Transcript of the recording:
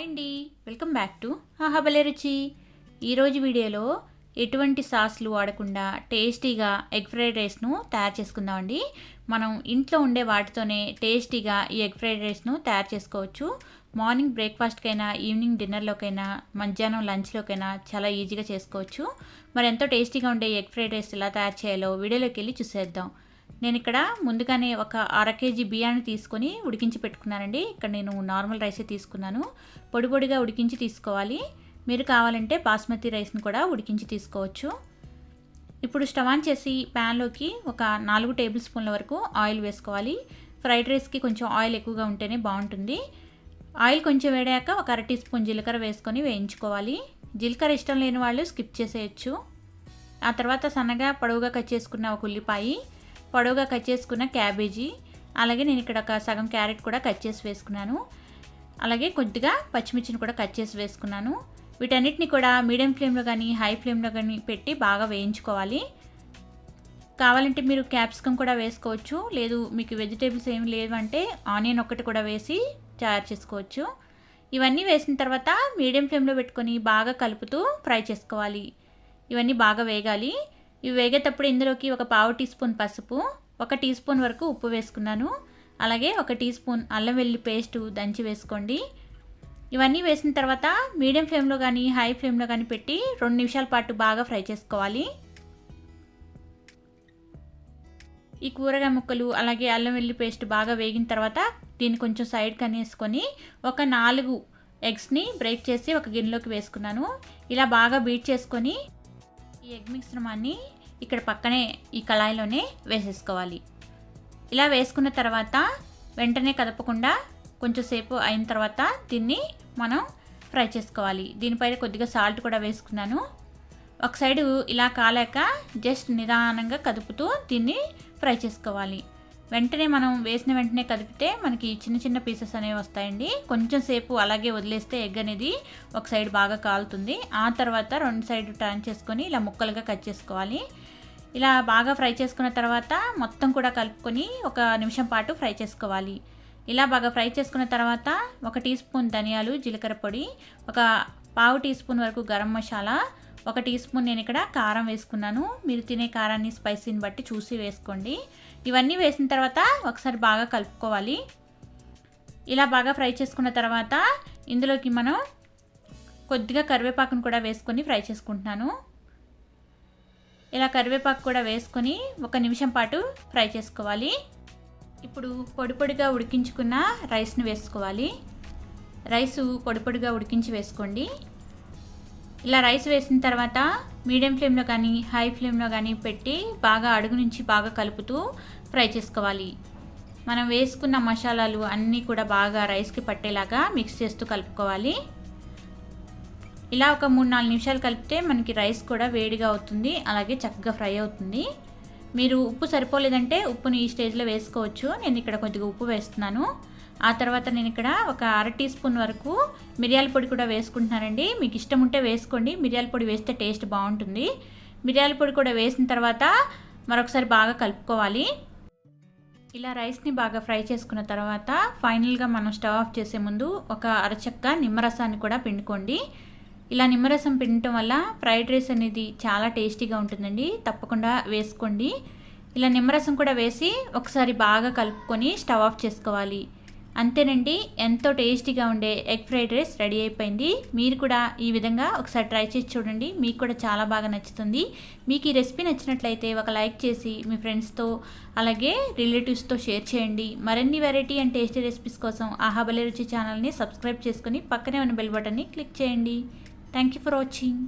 Hi అండి. Welcome back to ఆహాబలే రుచి. ఈరోజు వీడియోలో ఎటువంటి సాస్లు వాడకుండా టేస్టీగా ఎగ్ ఫ్రైడ్ రైస్ను తయారు చేసుకుందామండి మనం ఇంట్లో ఉండే వాటితోనే టేస్టీగా ఈ ఎగ్ ఫ్రైడ్ రైస్ను తయారు చేసుకోవచ్చు. మార్నింగ్ బ్రేక్ఫాస్ట్కైనా ఈవినింగ్ డిన్నర్లోకైనా మధ్యాహ్నం లంచ్లోకైనా చాలా ఈజీగా చేసుకోవచ్చు. మరి ఎంతో టేస్టీగా ఉండే ఎగ్ ఫ్రైడ్ రైస్ ఎలా తయారు చేయాలో వీడియోలోకి వెళ్ళి చూసేద్దాం. నేను ఇక్కడ ముందుగానే ఒక అర కేజీ బియ్యాన్ని తీసుకొని ఉడికించి పెట్టుకున్నానండి. ఇక్కడ నేను నార్మల్ రైసే తీసుకున్నాను. పొడి పొడిగా ఉడికించి తీసుకోవాలి. మీరు కావాలంటే బాస్మతి రైస్ని కూడా ఉడికించి తీసుకోవచ్చు. ఇప్పుడు స్టవ్ ఆన్ చేసి ప్యాన్లోకి ఒక నాలుగు టేబుల్ స్పూన్ల వరకు ఆయిల్ వేసుకోవాలి. ఫ్రైడ్ రైస్కి కొంచెం ఆయిల్ ఎక్కువగా ఉంటేనే బాగుంటుంది. ఆయిల్ కొంచెం వేడాక ఒక అర టీ స్పూన్ జీలకర్ర వేసుకొని వేయించుకోవాలి. జీలకర్ర ఇష్టం లేని వాళ్ళు స్కిప్ చేసేయచ్చు. ఆ తర్వాత సన్నగా పొడవుగా కట్ చేసుకున్న ఒక ఉల్లిపాయ పొడవుగా కట్ చేసుకున్న క్యాబేజీ అలాగే నేను ఇక్కడ ఒక సగం క్యారెట్ కూడా కట్ చేసి వేసుకున్నాను. అలాగే కొద్దిగా పచ్చిమిర్చిని కూడా కట్ చేసి వేసుకున్నాను. వీటన్నిటిని కూడా మీడియం ఫ్లేమ్లో కానీ హై ఫ్లేమ్లో కానీ పెట్టి బాగా వేయించుకోవాలి. కావాలంటే మీరు క్యాప్సికమ్ కూడా వేసుకోవచ్చు. లేదు మీకు వెజిటేబుల్స్ ఏమి లేవు అంటే ఆనియన్ ఒక్కటి కూడా వేసి తయారు చేసుకోవచ్చు. ఇవన్నీ వేసిన తర్వాత మీడియం ఫ్లేమ్లో పెట్టుకొని బాగా కలుపుతూ ఫ్రై చేసుకోవాలి. ఇవన్నీ బాగా వేగాలి. ఇవి వేగేటప్పుడు ఇందులోకి ఒక పావు టీ స్పూన్ పసుపు ఒక టీ స్పూన్ వరకు ఉప్పు వేసుకున్నాను. అలాగే ఒక టీ స్పూన్ అల్లం వెల్లి పేస్ట్ దంచి వేసుకోండి. ఇవన్నీ వేసిన తర్వాత మీడియం ఫ్లేమ్లో కానీ హై ఫ్లేమ్లో కానీ పెట్టి రెండు నిమిషాల పాటు బాగా ఫ్రై చేసుకోవాలి. ఈ కూరగాయ ముక్కలు అలాగే అల్లం వెల్లి పేస్ట్ బాగా వేగిన తర్వాత దీన్ని కొంచెం సైడ్ కనేసుకొని ఒక నాలుగు ఎగ్స్ని బ్రేక్ చేసి ఒక గిన్నెలోకి వేసుకున్నాను. ఇలా బాగా బీట్ చేసుకొని ఈ ఎగ్ మిశ్రమాన్ని ఇక్కడ పక్కనే ఈ కళాయిలోనే వేసేసుకోవాలి. ఇలా వేసుకున్న తర్వాత వెంటనే కదపకుండా కొంచెం సేపు అయిన తర్వాత దీన్ని మనం ఫ్రై చేసుకోవాలి. దీనిపైన కొద్దిగా సాల్ట్ కూడా వేసుకున్నాను. ఒక సైడు ఇలా కాలేక జస్ట్ నిదానంగా కదుపుతూ దీన్ని ఫ్రై చేసుకోవాలి. వెంటనే మనం వేసిన వెంటనే కదిపితే మనకి చిన్న చిన్న పీసెస్ అనేవి వస్తాయండి. కొంచెం సేపు అలాగే వదిలేస్తే ఎగ్ అనేది ఒక సైడ్ బాగా కాలుతుంది. ఆ తర్వాత రెండు సైడ్ టర్న్ చేసుకొని ఇలా ముక్కలుగా కట్ చేసుకోవాలి. ఇలా బాగా ఫ్రై చేసుకున్న తర్వాత మొత్తం కూడా కలుపుకొని ఒక నిమిషం పాటు ఫ్రై చేసుకోవాలి. ఇలా బాగా ఫ్రై చేసుకున్న తర్వాత ఒక టీ స్పూన్ ధనియాలు జీలకర్ర పొడి ఒక పావు టీ స్పూన్ వరకు గరం మసాలా ఒక టీ స్పూన్ నేను ఇక్కడ కారం వేసుకున్నాను. మీరు తినే కారాన్ని స్పైసీని బట్టి చూసి వేసుకోండి. ఇవన్నీ వేసిన తర్వాత ఒకసారి బాగా కలుపుకోవాలి. ఇలా బాగా ఫ్రై చేసుకున్న తర్వాత ఇందులోకి మనం కొద్దిగా కరివేపాకును కూడా వేసుకొని ఫ్రై చేసుకుంటున్నాను. ఇలా కరివేపాకు కూడా వేసుకొని ఒక నిమిషం పాటు ఫ్రై చేసుకోవాలి. ఇప్పుడు పొడి పొడిగా ఉడికించుకున్న రైస్ని వేసుకోవాలి. రైసు పొడి పొడిగా ఉడికించి వేసుకోండి. ఇలా రైస్ వేసిన తర్వాత మీడియం ఫ్లేమ్లో కానీ హై ఫ్లేమ్లో కానీ పెట్టి బాగా అడుగు నుంచి బాగా కలుపుతూ ఫ్రై చేసుకోవాలి. మనం వేసుకున్న మసాలాలు అన్నీ కూడా బాగా రైస్కి పట్టేలాగా మిక్స్ చేస్తూ కలుపుకోవాలి. ఇలా ఒక మూడు నాలుగు నిమిషాలు కలిపితే మనకి రైస్ కూడా వేడిగా అవుతుంది అలాగే చక్కగా ఫ్రై అవుతుంది. మీరు ఉప్పు సరిపోలేదంటే ఉప్పుని ఈ స్టేజ్లో వేసుకోవచ్చు. నేను ఇక్కడ కొద్దిగా ఉప్పు వేస్తున్నాను. ఆ తర్వాత నేను ఇక్కడ ఒక అర టీ స్పూన్ వరకు మిరియాల పొడి కూడా వేసుకుంటున్నానండి. మీకు ఇష్టం ఉంటే వేసుకోండి. మిరియాల పొడి వేస్తే టేస్ట్ బాగుంటుంది. మిరియాల పొడి కూడా వేసిన తర్వాత మరొకసారి బాగా కలుపుకోవాలి. ఇలా రైస్ని బాగా ఫ్రై చేసుకున్న తర్వాత ఫైనల్గా మనం స్టవ్ ఆఫ్ చేసే ముందు ఒక అరచక్క నిమ్మరసాన్ని కూడా పిండుకోండి. ఇలా నిమ్మరసం పిండటం వల్ల ఫ్రైడ్ రైస్ అనేది చాలా టేస్టీగా ఉంటుందండి. తప్పకుండా వేసుకోండి. ఇలా నిమ్మరసం కూడా వేసి ఒకసారి బాగా కలుపుకొని స్టవ్ ఆఫ్ చేసుకోవాలి. అంతేనండి ఎంతో టేస్టీగా ఉండే ఎగ్ ఫ్రైడ్ రైస్ రెడీ అయిపోయింది. మీరు కూడా ఈ విధంగా ఒకసారి ట్రై చేసి చూడండి మీకు కూడా చాలా బాగా నచ్చుతుంది. మీకు ఈ రెసిపీ నచ్చినట్లయితే ఒక లైక్ చేసి మీ ఫ్రెండ్స్తో అలాగే రిలేటివ్స్తో షేర్ చేయండి. మరిన్ని వెరైటీ అండ్ టేస్టీ రెసిపీస్ కోసం ఆహాబలే రుచి ఛానల్ని సబ్స్క్రైబ్ చేసుకొని పక్కనే ఉన్న బెల్ బటన్ని క్లిక్ చేయండి. Thank you for watching.